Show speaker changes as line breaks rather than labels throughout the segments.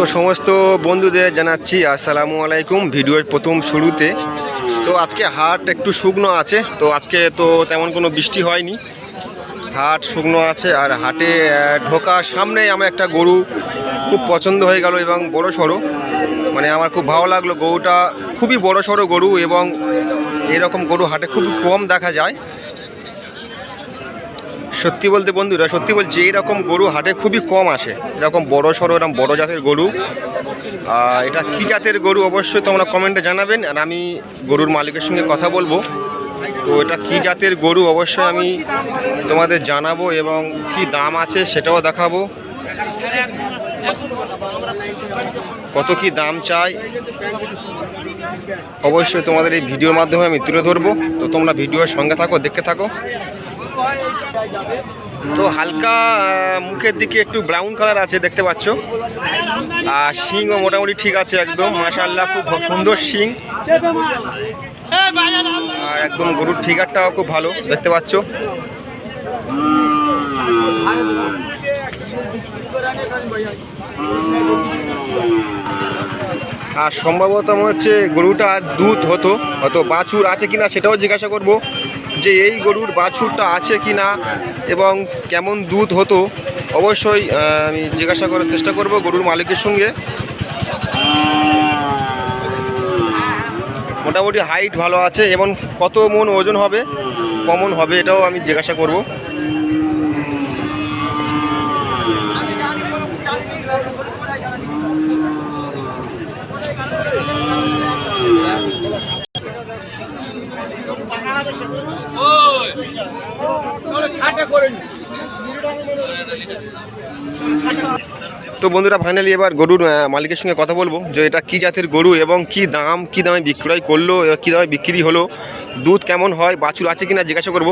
তো সমস্ত বন্ধুদের জানাচ্ছি, আসসালামু আলাইকুম, ভিডিওর প্রথম শুরুতে। তো আজকে হাট একটু শুকনো আছে, তো আজকে তো তেমন কোনো বৃষ্টি হয়নি। হাট শুকনো আছে আর হাটে ঢোকার সামনেই আমার একটা গরু খুব পছন্দ হয়ে গেল এবং বড় সড়ো। মানে আমার খুব ভালো লাগল গরুটা, খুবই বড় সড়ো গরু এবং এরকম গরু হাটে খুব কম দেখা যায়। সত্যি বলতে বন্ধুরা, সত্যি বলছি এরকম গরু হাটে খুবই কম আসে। এরকম বড় সড়ো, এরকম বড় জাতের গরু। আর এটা কী জাতের গরু অবশ্যই তোমরা কমেন্টে জানাবেন। আর আমি গরুর মালিকের সঙ্গে কথা বলব। তো এটা কী জাতের গরু অবশ্যই আমি তোমাদের জানাব এবং কি দাম আছে সেটাও দেখাবো। কত কি দাম চাই? অবশ্যই তোমাদের এই ভিডিওর মাধ্যমে আমি তুলে ধরবো। তো তোমরা ভিডিওর সঙ্গে থাকো, দেখতে থাকো। তো হালকা মুখের দিকে একটু ব্রাউন কালার আছে, দেখতে পাচ্ছ। আর শিংও মোটামুটি ঠিক আছে একদম মাশাল্লাহ খুব সুন্দর শিং আর একদম গরুর ফিগারটাও খুব ভালো, দেখতে পাচ্ছ। আর সম্ভবত মনে হচ্ছে গরুটা দুধ হতো, হয়তো বাছুর আছে কিনা সেটাও জিজ্ঞাসা করব। যে এই গরুর বাছুরটা আছে কি না এবং কেমন দুধ হতো, অবশ্যই আমি জিজ্ঞাসা করার চেষ্টা করব গরুর মালিকের সঙ্গে। মোটামুটি হাইট ভালো আছে এবং কত মন ওজন হবে, কমন হবে এটাও আমি জিজ্ঞাসা করব। তো বন্ধুরা ফাইনালি এবার গরুর মালিকের সঙ্গে কথা বলব যে এটা কী জাতের গরু এবং কি দাম কি দামে বিক্রয় করল কী দামে বিক্রি হলো দুধ কেমন হয় বাছুর আছে কিনা জিজ্ঞাসা করব।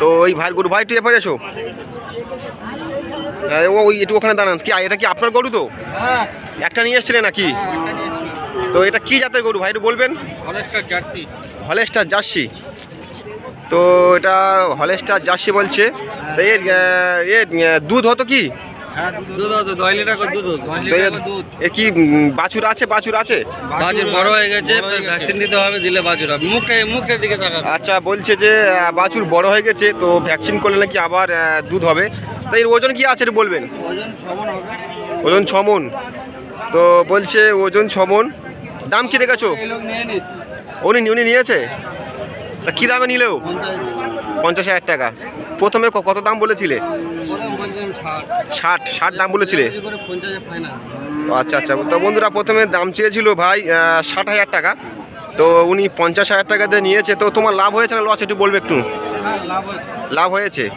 তো ওই ভাই গরু ভাই তুই এপারে এসো। হ্যাঁ, ও ওই একটু ওখানে দাঁড়ান। কি এটা কি আপনার গরু তো? একটা নিয়ে এসছিলেন নাকি? তো এটা কি জাতের গরু ভাই একটু বলবেন? Holstein Jersey. তো এটা হলেস্টার জার্সি বলছে। তো এর দুধ হতো কি? কি বাছুর আছে বাছুর আছে?
বড় হয়ে গেছে ভ্যাকসিন দিতে হবে দিলে হবে। মুখটা মুখটার দিকে তাকাবে।
আচ্ছা বলছে যে বাছুর বড় হয়ে গেছে তো ভ্যাকসিন করলে নাকি আবার দুধ হবে। তো এর ওজন কি আছে বলবেন?
ওজন ছমন
মন তো বলছে ওজন ছমন দাম কি রেখেছো? উনি উনি নিয়েছে? তা কী দামে নিলেও?
পঞ্চাশ
হাজার টাকা। প্রথমে কত দাম বলেছিলে?
ষাট।
ষাট দাম বলেছিলে? আচ্ছা আচ্ছা। তো বন্ধুরা, প্রথমে দাম চেয়েছিল ভাই ষাট হাজার টাকা। তো উনি পঞ্চাশ হাজার টাকা দিয়ে নিয়েছে। তো তোমার লাভ হয়েছে না লস একটু বলবে একটু?
লাভ হয়েছে।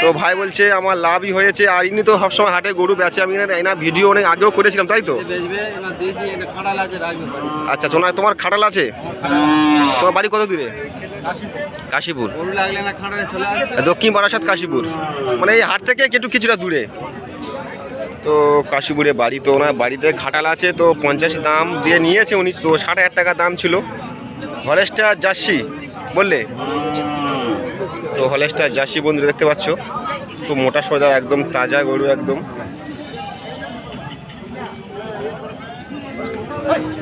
তো ভাই বলছে, আমার লাভই হয়েছে। আর ইনি তো সবসময় হাটে গরু বেচে। আমি এনার- ভিডিও অনেক আগেও করেছিলাম, তাই তো? আচ্ছা সোনা তোমার খাটাল আছে? তোমার বাড়ি কত দূরে?
কাশিপুর।
দক্ষিণ বারাসাত কাশীপুর। মানে এই হাট থেকে একটু কিছুটা দূরে। তো কাশীপুরে বাড়ি তো ওনার বাড়িতে খাটাল আছে, তো পঞ্চাশ দাম দিয়ে নিয়েছে উনি, তো ষাট হাজার টাকা দাম ছিল। হলেস্টার জার্সি, বললে? তো হলেস্টার জার্সি বন্ধুরা দেখতে পাচ্ছ? খুব মোটা সোজা, একদম তাজা গরু একদম।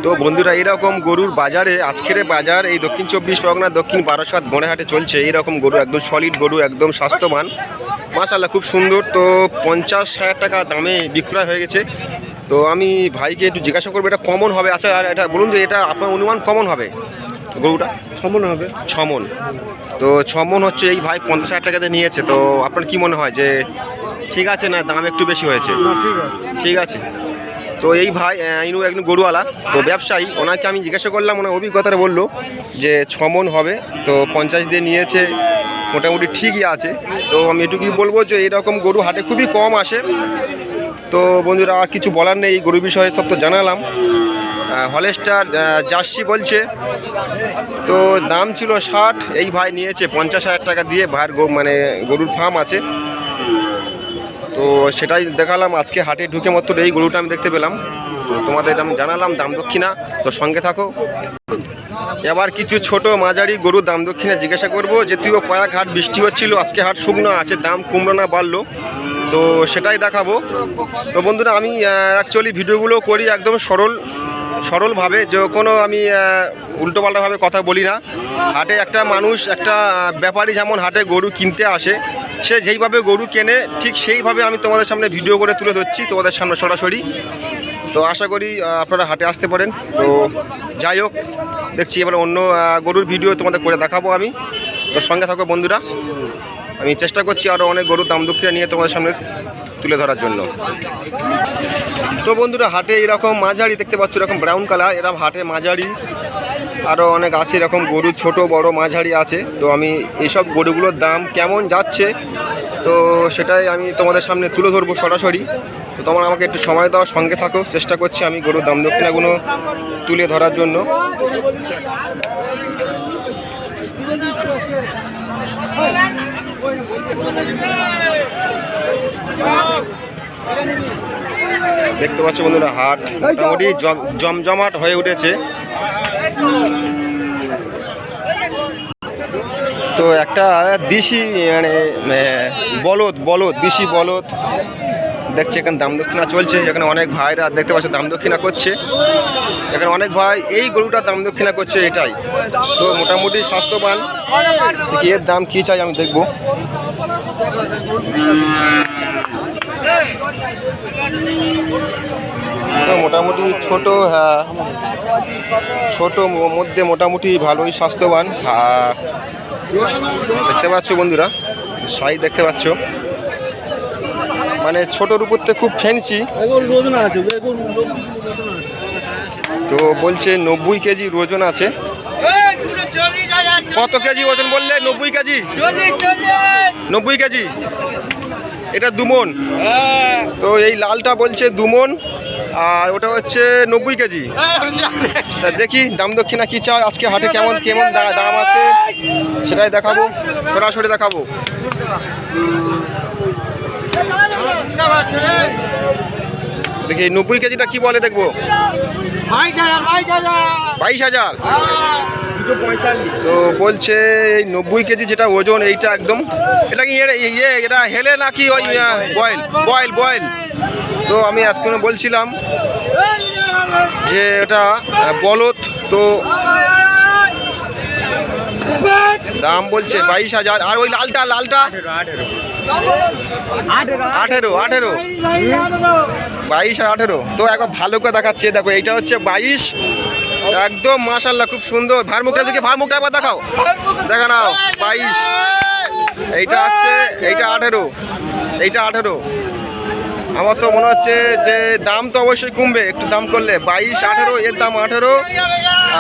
তো বন্ধুরা, এরকম গরুর বাজারে, আজকের বাজার এই দক্ষিণ চব্বিশ পরগনা, দক্ষিণ বারাসাত গড়েহাটে চলছে। এইরকম গরু, একদম সলিড গরু, একদম স্বাস্থ্যবান। মাশাল্লাহ খুব সুন্দর। তো পঞ্চাশ হাজার টাকা দামে বিক্রয় হয়ে গেছে। তো আমি ভাইকে একটু জিজ্ঞাসা করব, এটা কমন হবে? আচ্ছা আর এটা বলুন যে এটা আপনার অনুমান কমন হবে? গরুটা?
ছমন হবে।
ছমন। তো ছমন হচ্ছে এই ভাই পঞ্চাশ হাজার টাকাতে নিয়েছে তো আপনার কি মনে হয় যে ঠিক আছে না দাম একটু বেশি হয়েছে?
ঠিক আছে।
তো এই ভাই ইনু একজন গরুওয়ালা তো ব্যবসায়ী ওনাকে আমি জিজ্ঞাসা করলাম ওনার অভিজ্ঞতাটা বলল যে ছমন হবে তো পঞ্চাশ দিয়ে নিয়েছে মোটামুটি ঠিকই আছে। তো আমি এটুকুই বলব যে এরকম গরু হাটে খুবই কম আসে তো বন্ধুরা, আর কিছু বলার নেই গরু বিষয়ে সব তো জানালাম। হলেস্টার জার্সি বলছে। তো দাম ছিল ষাট, এই ভাই নিয়েছে পঞ্চাশ হাজার টাকা দিয়ে, ভাইয়ের গো- মানে গরুর ফার্ম আছে। তো সেটাই দেখালাম, আজকে হাটে ঢুকে মাত্র এই গরুটা আমি দেখতে পেলাম। তো তোমাদের আমি জানালাম, দাম দক্ষিণা, তো সঙ্গে থাকো। এবার কিছু ছোট মাঝারি গরুর দাম দক্ষিণা জিজ্ঞাসা করব, যে তুইও কয়েক হাট বৃষ্টি হচ্ছিল, আজকে হাট শুকনো, আছে দাম কমলো না, বাড়লো? তো সেটাই দেখাবো। তো বন্ধুরা, আমি অ্যাকচুয়ালি ভিডিওগুলো করি একদম সরল, সরলভাবে, যে কোনো আমি উল্টোপাল্টাভাবে কথা বলি না। হাটে একটা মানুষ, একটা ব্যাপারী যেমন হাটে গরু কিনতে আসে, সে যেইভাবে গরু কেনে, ঠিক সেইভাবে আমি তোমাদের সামনে ভিডিও করে তুলে ধরছি, তোমাদের সামনে সরাসরি। তো আশা করি আপনারা হাটে আসতে পারেন। তো যাই হোক, দেখছি এবার অন্য গরুর ভিডিও তোমাদের করে দেখাবো আমি। তো সঙ্গে থাকো বন্ধুরা। আমি চেষ্টা করছি আরও অনেক গরুর দাম দক্ষিণা নিয়ে তোমাদের সামনে তুলে ধরার জন্য। তো বন্ধুরা, হাটে এরকম মাঝারি দেখতে পাচ্ছ, এরকম ব্রাউন কালার এরকম হাটে মাঝারি আরও অনেক আছে এরকম গরু, ছোট, বড়, মাঝারি আছে। তো আমি এইসব গরুগুলোর দাম কেমন যাচ্ছে, তো সেটাই আমি তোমাদের সামনে তুলে ধরবো সরাসরি। তো তোমরা আমাকে একটু সময় দেওয়ার সঙ্গে থাকো, চেষ্টা করছি আমি গরুর দাম দক্ষিণাগুলো তুলে ধরার জন্য। দেখতে পাচ্ছ বন্ধুরা, হাট মোটামুটি জম- জমজমাট হয়ে উঠেছে। তো একটা দিশি মানে বলদ বলদ, দিশি বলদ। দেখছি এখানে দাম দক্ষিণা চলছে, এখানে অনেক ভাইরা দেখতে পাচ্ছ দাম দক্ষিণা করছে। এখানে অনেক ভাই এই গরুটার দাম দক্ষিণা করছে এটাই। তো মোটামুটি স্বাস্থ্যবান। দেখি এর দাম কী চাই আমি দেখব। মোটামুটি ছোট হ্যাঁ ছোট মধ্যে মোটামুটি ভালোই স্বাস্থ্যবান। হ্যাঁ দেখতে পাচ্ছ বন্ধুরা, সাইজ দেখতে পাচ্ছ। মানে ছোটোর উপর থেকে খুব ফ্যান্সি। তো বলছে নব্বই কেজি ওজন আছে। কত কেজি ওজন বললে? নব্বই কেজি? নব্বই কেজি? এটা দুমন। তো এই লালটা বলছে দুমন আর ওটা হচ্ছে নব্বই কেজি। তা দেখি দাম দক্ষিণা কী চায়? আজকে হাটে কেমন কেমন দাম আছে? সেটাই দেখাবো সরাসরি দেখাবো। দেখি নব্বই কেজিটা কি বলে দেখব? বাইশ হাজার তো বলছে এই নব্বই কেজি যেটা ওজন এইটা একদম এটা কি ইয়ে এটা হেলে নাকি ওই বয়েল? Boil boil. তো আমি এতক্ষণ বলছিলাম যে এটা বলদ তো দাম বলছে বাইশ হাজার। আর ওই লালটা লালটা? আঠেরো আঠেরো। বাইশ আর আঠেরো। তো একবার ভালো করে দেখাচ্ছে, দেখো, এইটা হচ্ছে বাইশ। একদম মাশাল্লাহ খুব সুন্দর। ভার মুখটা দিকে ভার মুখটা একবার দেখাও। দেখা নাও, বাইশ। এইটা হচ্ছে, এইটা আঠেরো। এইটা আঠেরো। আমার তো মনে হচ্ছে যে দাম তো অবশ্যই কমবে, একটু দাম করলে। বাইশ, আঠেরো, এর দাম আঠেরো,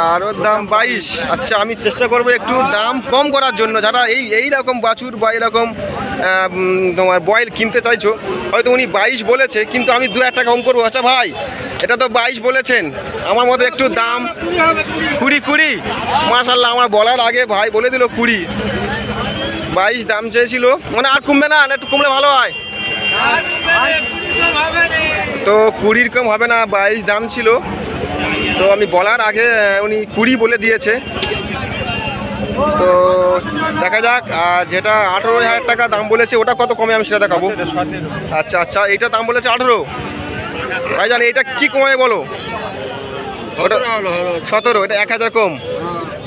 আর ওর দাম বাইশ। আচ্ছা আমি চেষ্টা করব একটু দাম কম করার জন্য। যারা এই এই রকম বাছুর বা এরকম তোমার বয়েল কিনতে চাইছো, হয়তো উনি বাইশ বলেছে, কিন্তু আমি দু একটা কম করব। আচ্ছা ভাই, এটা তো বাইশ বলেছেন। আমার মতো একটু দাম কুড়ি কুড়ি। মাশাল্লাহ আমার বলার আগে ভাই বলে দিল কুড়ি। বাইশ দাম চেয়েছিল। মানে আর কমবে না, একটু কমলে ভালো হয়। তো কুড়ির কম হবে না বাইশ দাম ছিল। তো আমি বলার আগে উনি কুড়ি বলে দিয়েছে। তো দেখা যাক আর যেটা আঠেরো হাজার টাকা দাম বলেছে ওটা কত কমে আমি সেটা দেখাবো। আচ্ছা আচ্ছা এইটা দাম বলেছে আঠেরো। ভাইজান এটা কি কমে বলো? ওটা সতেরো এটা এক হাজার কম।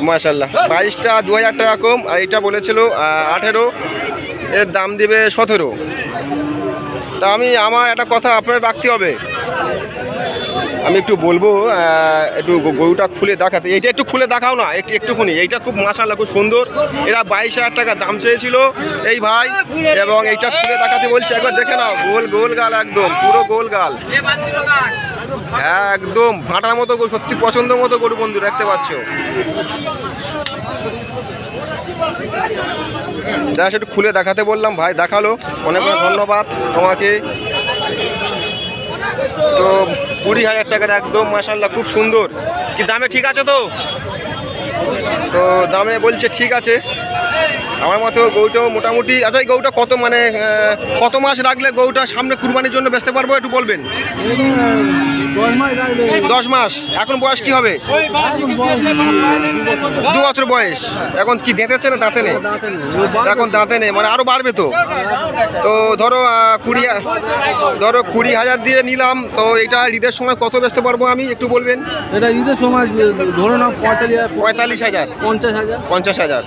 মাশাল্লাহ বাইশটা দু হাজার টাকা কম আর এটা বলেছিল আঠেরো। এর দাম দেবে সতেরো। তা আমি আমার একটা কথা আপনার রাখতে হবে। আমি একটু বলব একটু গরুটা খুলে দেখাতে। এইটা একটু খুলে দেখাও না, একটু একটুখানি। এইটা খুব মাসাল্লাহ খুব সুন্দর। এরা বাইশ হাজার টাকা দাম চেয়েছিল। এই ভাই, এবং এইটা খুলে দেখাতে বলছি। একবার দেখে নাও, গোল গোল গাল একদম, পুরো গোল গাল। একদম, ভাটার মতো গরু, সত্যি পছন্দ মতো গরু বন্ধু, দেখতে পাচ্ছ। যা একটু খুলে দেখাতে বললাম ভাই, দেখাল। অনেক অনেক ধন্যবাদ তোমাকে। তো কুড়ি হাজার টাকার একদম মাসাল্লাহ খুব সুন্দর। কি দামে ঠিক আছে তো? তো দামে বলছে ঠিক আছে। আমার মতো গৌটাও মোটামুটি আচ্ছা এই গৌটা কত মানে কত মাস রাখলে গৌটা সামনে কুরবানির জন্য বেচতে পারব একটু বলবেন?
দশ মাস
এখন বয়স কি হবে? দু বছর বয়স। এখন কি দেঁতেছে না দাঁতে নেই? এখন দাঁতে নেই মানে আরও বাড়বে তো। তো ধরো কুড়ি ধরো কুড়ি হাজার দিয়ে নিলাম তো এটা ঈদের সময় কত বেচতে পারব আমি একটু বলবেন?
এটা ঈদের সময় ধরো না পঁয়তাল্লিশ হাজার
পঁয়তাল্লিশ হাজার।
পঞ্চাশ হাজার।
পঞ্চাশ হাজার।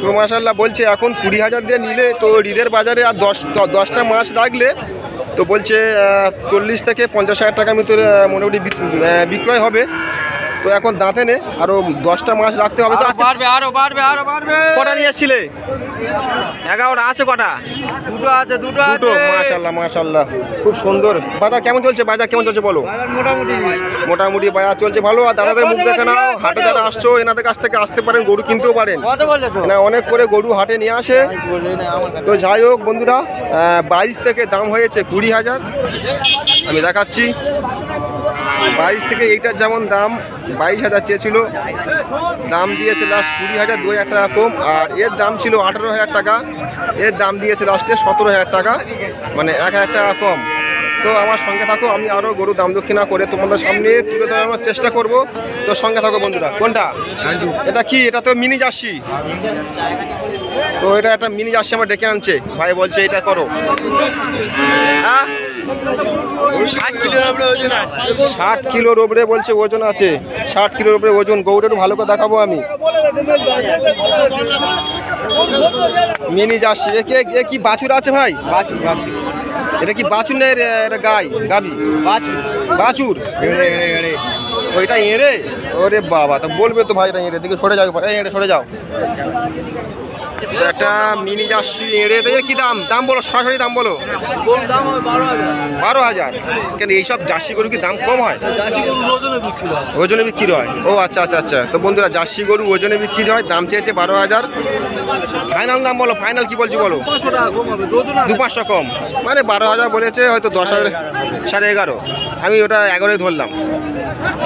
তো মাসাল্লাহ বলছে এখন কুড়ি হাজার দিয়ে নিলে তো ঈদের বাজারে আর দশ দশটা মাস রাখলে তো বলছে চল্লিশ থেকে পঞ্চাশ হাজার টাকার মতো মোটামুটি বিক- বিক্রয় হবে। তো এখন দাঁতে নে আরও দশটা মাস রাখতে হবে তো
বাড়বে আরও বাড়বে আরও বাড়বে।
কটা নিয়ে এসছিলে? এগারোটা আছে কটা?
দুটো আছে দুটো
দুটো মাশাল্লাহ মাশাল্লাহ খুব সুন্দর। বাজার কেমন চলছে? বাজার কেমন চলছে বলো?
মোটামুটি।
মোটামুটি বাজার চলছে ভালো আর দাদাদের মুখ দেখে নাও হাটে যারা আসছো এনাদের কাছ থেকে আসতে পারেন গরু কিনতেও পারেন। এনা অনেক করে গরু হাটে নিয়ে আসে। তো যাই হোক বন্ধুরা বাইশ থেকে দাম হয়েছে কুড়ি হাজার। আমি দেখাচ্ছি। বাইশ থেকে এইটার যেমন দাম বাইশ হাজার চেয়েছিল। দাম দিয়েছে লাস্ট কুড়ি হাজার দু হাজার টাকা কম। আর এর দাম ছিল আঠেরো হাজার টাকা। এর দাম দিয়েছে লাস্টে সতেরো হাজার টাকা। মানে এক হাজার টাকা কম। তো আমার সঙ্গে থাকো আমি আরও গরু দাম দক্ষিণা করে তোমাদের সামনে তুলে ধরানোর চেষ্টা করব। তো সঙ্গে থাকো বন্ধুরা। কোনটা? এটা কি? এটা তো মিনি জার্সি। তো এটা একটা মিনি জার্সি আমার ডেকে আনছে। ভাই বলছে এটা করো। হ্যাঁ? ষাট কিলোর উপরে বলছে ওজন আছে। ষাট কিলোর উপরে ওজন। গৌড় একটু ভালো করে দেখাবো আমি। Mini jersey. এ কে এ কি বাছুর আছে ভাই?
বাছুর বাছুর।
এটা কি বাছুর না এটা গাই গাবি?
বাছুর।
বাছুর। ওইটা এড়ে? ওরে বাবা তা বলবে তো ভাই এটা এড়ে। দিকে সরে যাও এড়ে সরে যাও। একটা মিনি জার্সি এড়ে দিয়ে কি দাম? দাম বলো সরাসরি দাম বলো।
দাম বারো হাজার।
কেন এইসব জার্সি গরু কি দাম কম হয়?
ওজনে বিক্রি হয়।
ও আচ্ছা আচ্ছা আচ্ছা। তো বন্ধুরা জার্সি গরু ওজনে বিক্রি হয় দাম চেয়েছে বারো হাজার। ফাইনাল দাম বলো ফাইনাল কি বলছি বলো? দু পাঁচশো কম মানে বারো হাজার বলেছে হয়তো দশ হাজার সাড়ে এগারো। আমি ওটা এগারোই ধরলাম।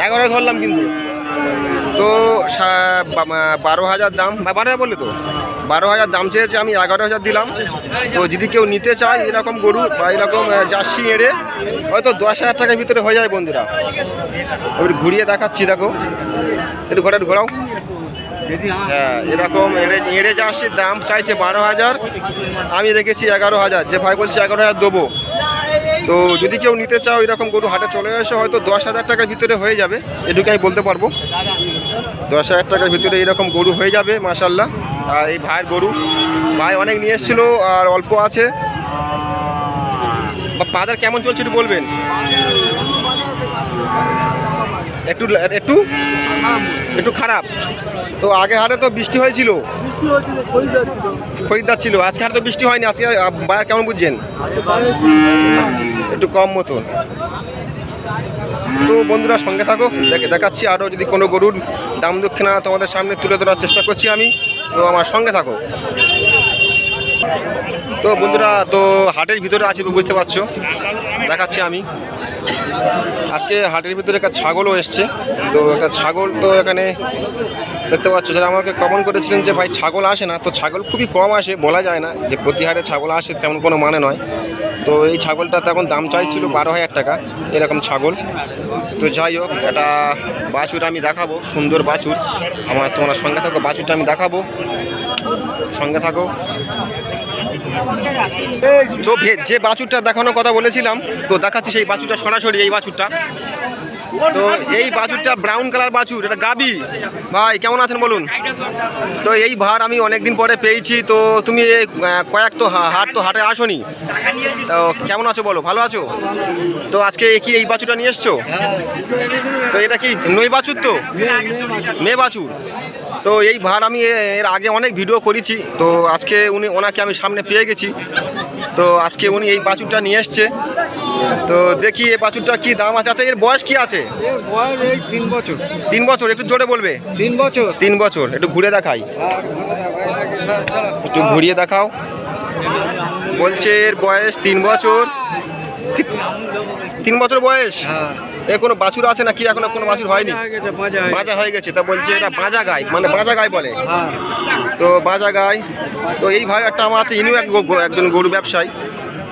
এগারোই ধরলাম কিন্তু। তো বারো হাজার দাম। বারো হাজার বললে তো? বারো হাজার দাম চেয়েছে, আমি এগারো হাজার দিলাম। তো যদি কেউ নিতে চায় এরকম গরু বা এরকম জার্সি এড়ে, হয়তো দশ হাজার টাকার ভিতরে হয়ে যায় বন্ধুরা। এবার ঘুরিয়ে দেখাচ্ছি, দেখো। একটু ঘোরা ঘোরাও। হ্যাঁ এরকম এড়ে এড়ে জার্সির দাম চাইছে বারো হাজার আমি রেখেছি এগারো হাজার যে ভাই বলছে এগারো হাজার দেবো। তো যদি কেউ নিতে চাও এরকম গরু হাটে চলে আসে হয়তো দশ হাজার টাকার ভিতরে হয়ে যাবে এটুকু আমি বলতে পারব। দশ হাজার টাকার ভিতরে এরকম গরু হয়ে যাবে মাসাল্লাহ আর এই ভাইয়ের গরু, ভাই অনেক নিয়ে এসেছিল আর অল্প আছে। বা বাজার কেমন চলছে একটু বলবেন? একটু একটু? একটু খারাপ? তো আগে হাটে তো বৃষ্টি হয়েছিল?
খরিদ্দার ছিল।
আজকে হাটে তো বৃষ্টি হয়নি। আজকে বাজার কেমন বুঝছেন? একটু কম মতন। তো বন্ধুরা সঙ্গে থাকো। দেখে দেখাচ্ছি আরও যদি কোনো গরুর দাম দক্ষিণা তোমাদের সামনে তুলে ধরার চেষ্টা করছি আমি তো আমার সঙ্গে থাকো। তো বন্ধুরা তো হাটের ভিতরে আছি তো বুঝতে পারছ? দেখাচ্ছি আমি। আজকে হাটের ভিতরে একটা ছাগলও এসছে। তো একটা ছাগল তো এখানে দেখতে পাচ্ছ, যারা আমাকে কমেন্ট করেছিলেন যে ভাই ছাগল আসে না, তো ছাগল খুবই কম আসে, বলা যায় না যে প্রতি হাটে ছাগল আসে, তেমন কোনো মানে নয়। তো এই ছাগলটা তখন দাম চাইছিল বারো হাজার টাকা, এরকম ছাগল। তো যাই হোক, একটা বাছুর আমি দেখাবো, সুন্দর বাছুর। আমার তোমার সঙ্গে থাকো, বাছুরটা আমি দেখাবো। সঙ্গে থাকো। তো যে বাছুরটা দেখানোর কথা বলেছিলাম, তো দেখাচ্ছি সেই বাছুরটা সরাসরি এই বাছুরটা। তো এই বাছুরটা ব্রাউন কালার বাছুর, এটা গাবি। ভাই, কেমন আছেন বলুন? তো এই ভার আমি অনেক দিন পরে পেয়েছি, তো তুমি কয়েক তো হাট তো হাটে আসোনি। তো কেমন আছো বলো, ভালো আছো? তো আজকে কি এই বাছুরটা নিয়ে এসছো? তো এটা কি নই বাছুর তো? মেয়ে বাছুর। তো এই ভার আমি এর আগে অনেক ভিডিও করেছি। তো আজকে উনি ওনাকে আমি সামনে পেয়ে গেছি। তো আজকে উনি এই বাছুরটা নিয়ে এসছে। তো দেখি এই বাছুরটা কি দাম আছে। আচ্ছা এর বয়স কি আছে?
তিন বছর।
তিন বছর একটু জোরে বলবে?
তিন বছর।
তিন বছর একটু ঘুরে দেখাই। একটু ঘুরিয়ে দেখাও। বলছে এর বয়স তিন বছর। তিন বছর বয়স? এ কোনো বাছুর আছে না কি এখনও কোনো বাছুর হয়নি? বাজা হয়ে গেছে তা বলছে এটা বাজা গাই মানে বাজা গাই বলে। তো বাজা গাই তো এই ভাই একটা আমার আছে ইনিও এক একজন গরু ব্যবসায়ী।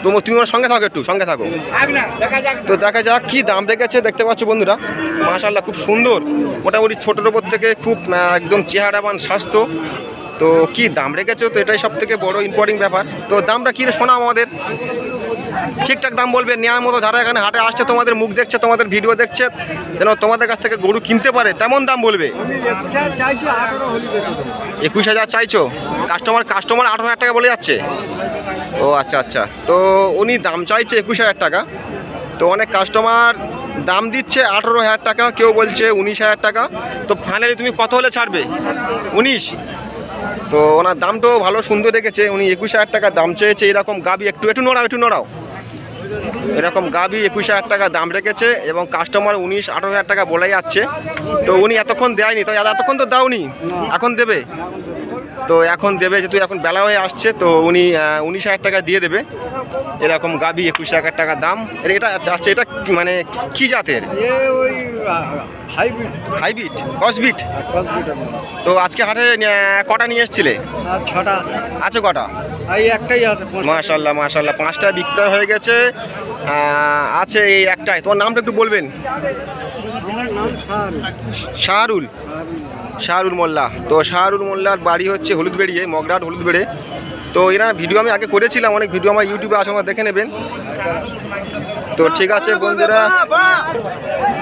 তো তুমি ওর সঙ্গে থাকো একটু সঙ্গে থাকো। তো দেখা যাক কি দাম রেখেছে দেখতে পাচ্ছ বন্ধুরা। মাশাল্লাহ খুব সুন্দর। মোটামুটি ছোটোর ওপর থেকে খুব একদম চেহারাবান স্বাস্থ্য। তো কি দাম রেখেছো তো এটাই সব থেকে বড় ইম্পর্টেন্ট ব্যাপার। তো দামটা কী শোনাও আমাদের। ঠিকঠাক দাম বলবে নেওয়ার মতো যারা এখানে হাটে আসছে, তোমাদের মুখ দেখছে, তোমাদের ভিডিও দেখছে, যেন তোমাদের কাছ থেকে গরু কিনতে পারে, তেমন দাম বলবে। একুশ হাজার চাইছো? কাস্টমার কাস্টমার আঠারো হাজার টাকা বলে যাচ্ছে। ও আচ্ছা আচ্ছা। তো উনি দাম চাইছে একুশ হাজার টাকা। তো অনেক কাস্টমার দাম দিচ্ছে আঠারো হাজার টাকা, কেউ বলছে উনিশ হাজার টাকা। তো ফাইনালি তুমি কত হলে ছাড়বে? উনিশ? তো ওনার দামটাও ভালো, সুন্দর রেখেছে উনি একুশ হাজার টাকা দাম চেয়েছে, এরকম গাবি, একটু একটু নড়াও একটু নড়াও। এরকম গাবি একুশ হাজার টাকা দাম রেখেছে এবং কাস্টমার উনিশ আঠারো হাজার টাকা বলে যাচ্ছে। তো উনি এতক্ষণ দেয়নি তো এতক্ষণ তো দাওনি এখন দেবে? তো এখন দেবে যেহেতু এখন বেলা হয়ে আসছে তো উনি উনিশ হাজার টাকা দিয়ে দেবে। এরকম গাবি একুশ হাজার টাকা দাম। এটা আচ্ছা এটা কি- মানে কি জাতের?
হাইব্রিড।
হাইব্রিড কসবিট? তো আজকে হাটে কটা নিয়ে এসেছিলে?
ছটা।
আছে কটা?
এই একটাই আছে
মাশাল্লাহ মাশাল্লাহ পাঁচটা বিক্রয় হয়ে গেছে। আছে এই একটাই। তোমার নামটা একটু বলবেন?
আমার নাম সার
শাহরুল। শাহরুল মোল্লা। তো শাহরুল মোল্লার বাড়ি হচ্ছে হলুদ বেড়িয়ে মগরাট হলুদ বেড়ে তো এরা ভিডিও আমি আগে করেছিলাম, অনেক ভিডিও আমার ইউটিউবে আছে আমার দেখে নেবেন। তো ঠিক আছে বন্ধুরা।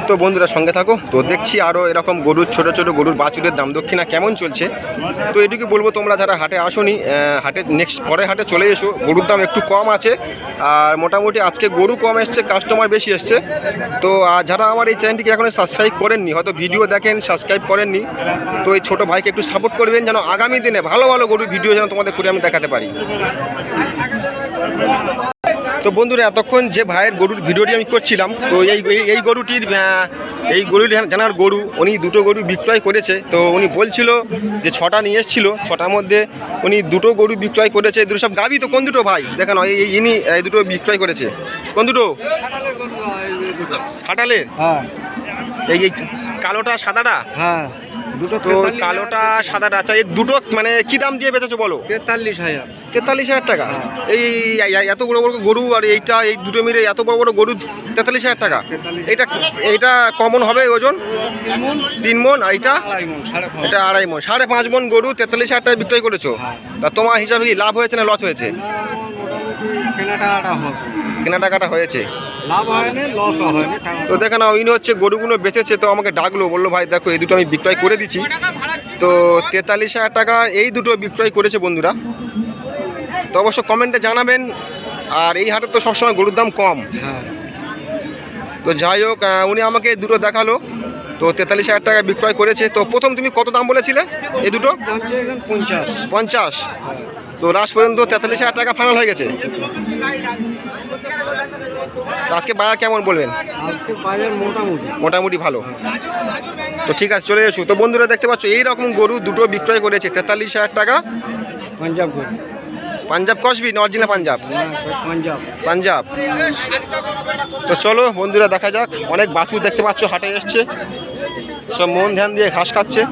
তো বন্ধুরা সঙ্গে থাকো, তো দেখছি আরও এরকম গরুর, ছোট ছোট গরুর বাছুরের দাম দক্ষিণা কেমন চলছে? তো এটুকু বলব, তোমরা যারা হাটে আসোনি হাটে নেক্সট পরে হাটে চলে এসো, গরুর দাম একটু কম আছে। আর মোটামুটি আজকে গরু কম এসছে কাস্টমার বেশি এসছে। তো যারা আমার এই চ্যানেলটিকে এখনও সাবস্ক্রাইব করেননি, হয়তো ভিডিও দেখেন সাবস্ক্রাইব করেননি, তো এই ছোটো ভাইকে একটু সাপোর্ট করবেন, যেন আগামী দিনে ভালো ভালো গরুর ভিডিও যেন তোমাদের করে আমি দেখাতে পারি। তো বন্ধুরা এতক্ষণ যে ভাইয়ের গরুর ভিডিওটি আমি করছিলাম তো এই এই- গরুটির এই গরুর জানার গরু উনি দুটো গরু বিক্রয় করেছে। তো উনি বলছিল যে ছটা নিয়ে এসেছিল ছটার মধ্যে উনি দুটো গরু বিক্রয় করেছে। দুটো সব গাবি তো কোন দুটো ভাই? দেখেন এই ইনি এই দুটো বিক্রয় করেছে। কোন দুটো। খাটালের?
হ্যাঁ।
এই এই কালোটা সাদাটা?
হ্যাঁ। দুটো
তো কালোটা সাদাটা আচ্ছা এই দুটো মানে কি দাম দিয়ে বেচেছো বলো?
তেতাল্লিশ হাজার।
তেতাল্লিশ হাজার টাকা? এই এই- এত বড় বড় গরু আর এইটা এই দুটো মিলে এত বড় বড় গরু তেতাল্লিশ হাজার টাকা? এইটা এইটা কমন হবে ওজন? তিন মন আর
পাঁচ।
এটা আড়াই মন সাড়ে পাঁচ মন গরু তেতাল্লিশ হাজার টাকা বিক্রয় করেছ? তা তোমার হিসাবে কি লাভ হয়েছে না লস হয়েছে?
কেনা টাকাটা হবে।
কেনা টাকাটা হয়েছে।
লাভ হয়নি লসও হয়নি
তো দেখে না ইনি হচ্ছে গরুগুলো বেঁচেছে তো আমাকে ডাকলো বলল ভাই দেখো এই দুটো আমি বিক্রয় করে দিচ্ছি। তো তেতাল্লিশ হাজার টাকা এই দুটো বিক্রয় করেছে বন্ধুরা। তো অবশ্য কমেন্টে জানাবেন আর এই হাটে তো সবসময় গরুর দাম কম।
হ্যাঁ।
তো যাই হোক উনি আমাকে দুটো দেখাল। তো তেতাল্লিশ হাজার টাকা বিক্রয় করেছে। তো প্রথম তুমি কত দাম বলেছিলে? এই দুটো?
পঞ্চাশ।
পঞ্চাশ তো লাস্ট পর্যন্ত তেতাল্লিশ হাজার টাকা ফাইনাল হয়ে গেছে? আজকে বাজার কেমন বলবেন?
মোটামুটি।
ভালো। তো ঠিক আছে চলে এসো। তো বন্ধুরা দেখতে পাচ্ছ এই রকম গরু দুটো বিক্রয় করেছে। তেতাল্লিশ হাজার টাকা।
পাঞ্জাব
পাঞ্জাব কসবি না অরিজিনাল পাঞ্জাব?
পাঞ্জাব।
পাঞ্জাব। তো চলো বন্ধুরা দেখা যাক। অনেক বাছুর দেখতে পাচ্ছ হাটে এসছে। সব মন ধ্যান দিয়ে ঘাস খাচ্ছে।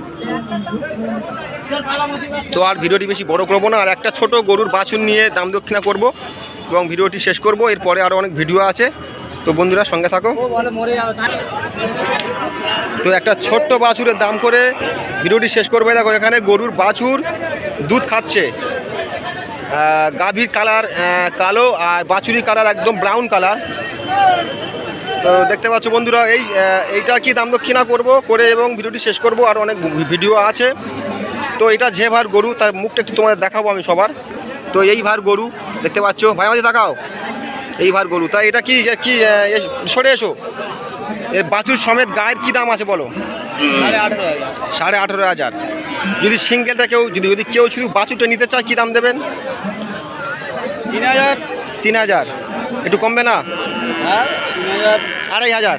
তো আর ভিডিওটি বেশি বড় করব না, আর একটা ছোট গরুর বাছুর নিয়ে দাম দক্ষিণা করব এবং ভিডিওটি শেষ করব। এরপরে আরও অনেক ভিডিও আছে। তো বন্ধুরা সঙ্গে থাকো। তো একটা ছোট্ট বাছুরের দাম করে ভিডিওটি শেষ করবে। দেখো, এখানে গরুর বাছুর দুধ খাচ্ছে। গাভীর কালার কালো, আর বাছুরি কালার একদম ব্রাউন কালার। তো দেখতে পাচ্ছ বন্ধুরা এই এইটা কি দাম দক্ষিণা করব করে এবং ভিডিওটি শেষ করব আর অনেক ভিডিও আছে। তো এটা যে ভার গরু তার মুখটা একটু তোমাদের দেখাবো আমি সবার। তো এই ভার গরু দেখতে পাচ্ছ ভাই আমাদের দেখাও এই ভার গরু তা এটা কি কি সরে এসো। এর বাছুর সমেত গায়ের কি দাম আছে বলো? সাড়ে আঠেরো হাজার। যদি সিঙ্গেলটা কেউ যদি যদি কেউ শুধু বাছুরটা নিতে চায় কী দাম দেবেন?
তিন হাজার।
তিন হাজার। একটু কমবে না? আড়াই হাজার?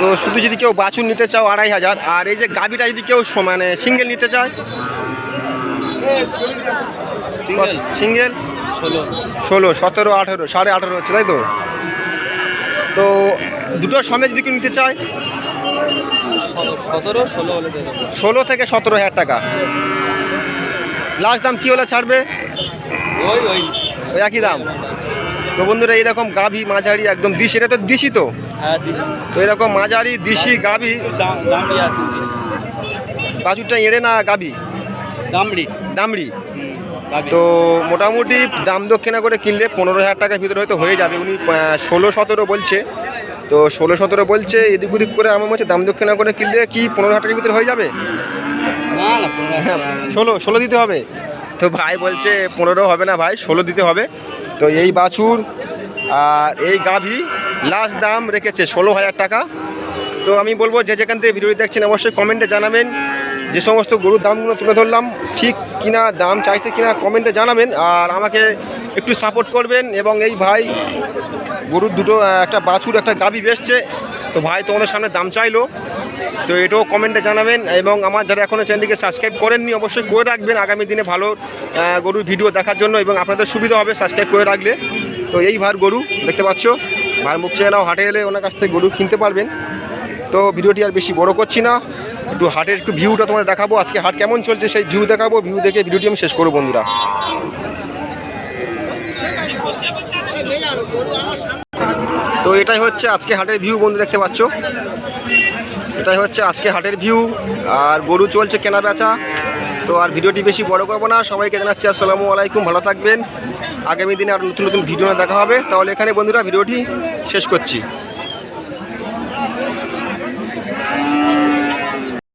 তো শুধু যদি কেউ বাছুর নিতে চাও আড়াই হাজার আর এই যে গাভিটা যদি কেউ স- মানে সিঙ্গেল নিতে চায়?
সিঙ্গেল। ষোলো।
সতেরো আঠেরো সাড়ে আঠেরো হচ্ছে তাই তো? তো দুটো সময় যদি কেউ নিতে চায়?
সতেরো ষোলো
থেকে সতেরো হাজার টাকা। লাস্ট দাম কী হলে ছাড়বে?
ওই। ওই
একই দাম। তো বন্ধুরা এইরকম গাভী মাঝারি একদম দিশি। এটা তো দিশি তো?
হ্যাঁ
তো এরকম মাঝারি দিশি গাভী? বাছুরটা এড়ে না গাভী?
দামড়ি।
দামড়ি? তো মোটামুটি দাম দক্ষিণা করে কিনলে পনেরো হাজার টাকার ভিতরে হয়তো হয়ে যাবে। উনি ষোলো সতেরো বলছে। তো ষোলো সতেরো বলছে এদিক ওদিক করে আমার মনে হচ্ছে দাম দক্ষিণা করে কিনলে কি পনেরো হাজার টাকার ভিতরে হয়ে যাবে? হ্যাঁ ষোলো ষোলো দিতে হবে। তো ভাই বলছে পনেরো হবে না ভাই, ষোলো দিতে হবে। তো এই বাছুর আর এই গাভি লাস্ট দাম রেখেছে ষোলো হাজার টাকা। তো আমি বলব যে যেখান থেকে ভিডিওটি দেখছেন, অবশ্যই কমেন্টে জানাবেন। যে সমস্ত গরুর দামগুলো তুলে ধরলাম, ঠিক কিনা দাম চাইছে কিনা কমেন্টে জানাবেন আর আমাকে একটু সাপোর্ট করবেন এবং এই ভাই গরুর দুটো একটা বাছুর, একটা গাভী বেসছে তো ভাই তোমাদের সামনে দাম চাইলো। তো এটাও কমেন্টে জানাবেন এবং আমার যারা এখনও চ্যানেলটিকে সাবস্ক্রাইব করেননি, অবশ্যই করে রাখবেন আগামী দিনে ভালো গরুর ভিডিও দেখার জন্য এবং আপনাদের সুবিধা হবে সাবস্ক্রাইব করে রাখলে। তো এই ভার গরু, দেখতে পাচ্ছ? ভার মুখ চেনাও হাটে এলে ওনার কাছ থেকে গরু কিনতে পারবেন। তো ভিডিওটি আর বেশি বড় করছি না। একটু হাটের একটু ভিউটা তোমাদের দেখাবো। আজকে হাট কেমন চলছে সেই ভিউ দেখাবো। ভিউ দেখে ভিডিওটি আমি শেষ করব বন্ধুরা। তো এটাই হচ্ছে আজকে হাটের ভিউ বন্ধু দেখতে পাচ্ছ। এটাই হচ্ছে আজকে হাটের ভিউ আর গরু চলছে কেনা বেচা। তো আর ভিডিওটি বেশি বড় করব না। সবাইকে জানাচ্ছি আসসালামু আলাইকুম, ভালো থাকবেন। আগামী দিনে আর নতুন নতুন ভিডিও দেখা হবে। তাহলে এখানে বন্ধুরা ভিডিওটি শেষ করছি।